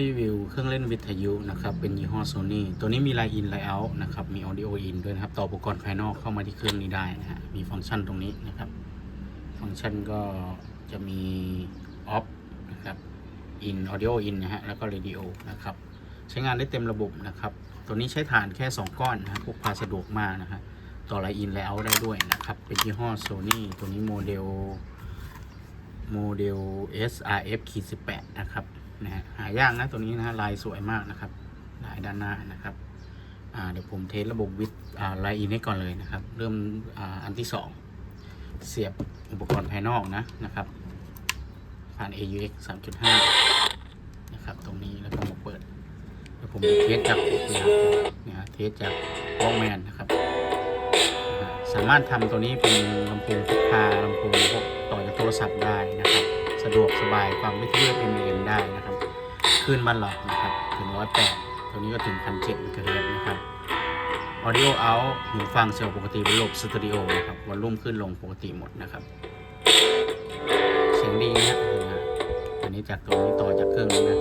รีวิวเครื่องเล่นวิทยุนะครับ เป็นยี่ห้อ Sony ตัวนี้มีไลน์อินไลน์เอาท์นะครับ มี Audio In ด้วยนะครับ ต่ออุปกรณ์ภายนอกเข้ามาที่เครื่องนี้ได้นะฮะ มีฟังก์ชันตรงนี้นะครับ ฟังก์ชันก็จะมี Off นะครับ In Audio In นนะฮะ แล้วก็ Radio นะครับ ใช้งานได้เต็มระบบนะครับ ตัวนี้ใช้ฐานแค่ 2 ก้อนนะฮะพกพาสะดวกมากนะฮะ ต่อไลน์อินไลน์เอาท์ได้ด้วยนะครับ เป็นยี่ห้อ Sony ตัวนี้โมเดลโมเดล SRF ขีด18นะครับนะฮะายากนะตัวนี้นะลายสวยมากนะครับลายด้านหน้านะครับเดี๋ยวผมเทสระบบวิทอ่าไลน์อินให้ก่อนเลยนะครับ เริ่มออันที่ 2 เสียบอุปกรณ์ภายนอกนะนะครับผ่าน AUX 3.5 นะครับ ตรงนี้แล้วก็มาเปิดเดี๋ยวผมจะเทสจากเนี่ยเนี่ยเทสจากวอลแมนนะครับ สามารถทำตัวนี้เป็นลำโพงพกพาลำโพงพกต่อจากโทรศัพท์ได้นะครับ สะดวกสบายฟังวิทยุ AM ได้นะครับ คลื่นบ้านเรานะครับถึงร้อยแปดตัวนี้ก็ถึงพันเจ็ดเกะเฮิรตซ์นะครับ Audio Out หูฟังเสียงปกติเป็นระบบสตูดิโอนะครับวอลลุ่มขึ้นลงปกติหมดนะครับ เสียงดีนะฮะอันนี้จากตัวนี้ต่อจากเครื่องนี้นะ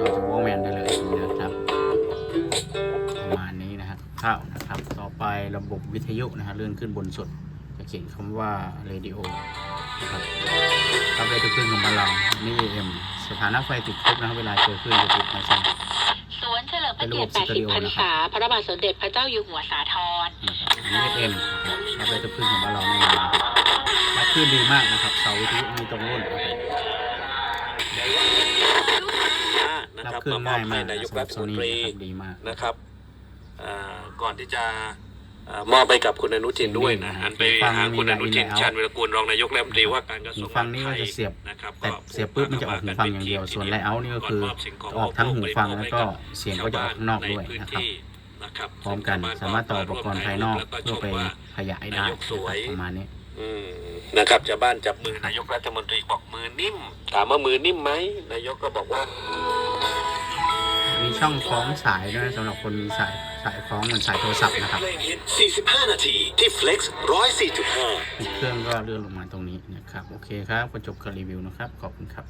ต่อจากวอลแมนได้เลยนะครับ ประมาณนี้นะครับข้าวนะครับ ต่อไประบบวิทยุนะฮะเลื่อนขึ้นบนสุดจะเขียนคำว่า radio นะครับรับได้ทุกเครื่องของบ้านเรานี่ AM สถานะไฟติดครบนะครับเวลาเจอคลื่นจะติดนะใช่สวนเฉลิมพระเกียรติเป็นระบบสตูดิโอ80พรรนะครับษาพระบาทสมเด็จพระเจ้าอยู่หัวสาทรนะครับอันนี้ FM นะครับรับได้ทุกเครื่องของบ้านเราแน่นอนนะครับรับคลื่นดีมากนะครับเสาวิทยุไม่ตรงรุ่นนะครับนะรับครับคลื่นมามอบง่ายให้มากนายกสำหรัรับฐโซมนนี่ตรีนะครับดีมากนะครับอ่าก่อนที่จะอ่า มอบไปกับคุณอนุทินด้วยนะหันไปหาคุณอนุทินชาญวิรกูลรองนายกรัฐมนตรีว่าการกระทรหูวงฟังนี่ก็จะเสียบนะครับแต่เสียบปุ๊บมันจะออกหูฟังอย่างเดียวส่วนไลเอาท์นี่ก็คือออกทั้งหูฟังแล้วก็เสียงก็จะออกข้างนอกด้วยนะครับนะครับพร้อมกันสามารถต่ออุปกรณ์ภายนอกเพื่อไปขยายได้นะครับประมาณนี้อืมนะครับชาวบ้านจับมือนายกรัฐมนตรีบอกมือนิ่ม ถามว่ามือนิ่มไหมนายกก็บอกว่า มีช่องคล้องสายด้วยสำหรับคนมีสาย สายคล้องเหมือนสายโทรศัพท์นะครับเพลงฮิต45 นาทีที่ Flex 104.5อีกเครื่องก็เลื่อนลงมาตรงนี้นะครับ โอเคครับก็จบการรีวิวนะครับ ขอบคุณครับ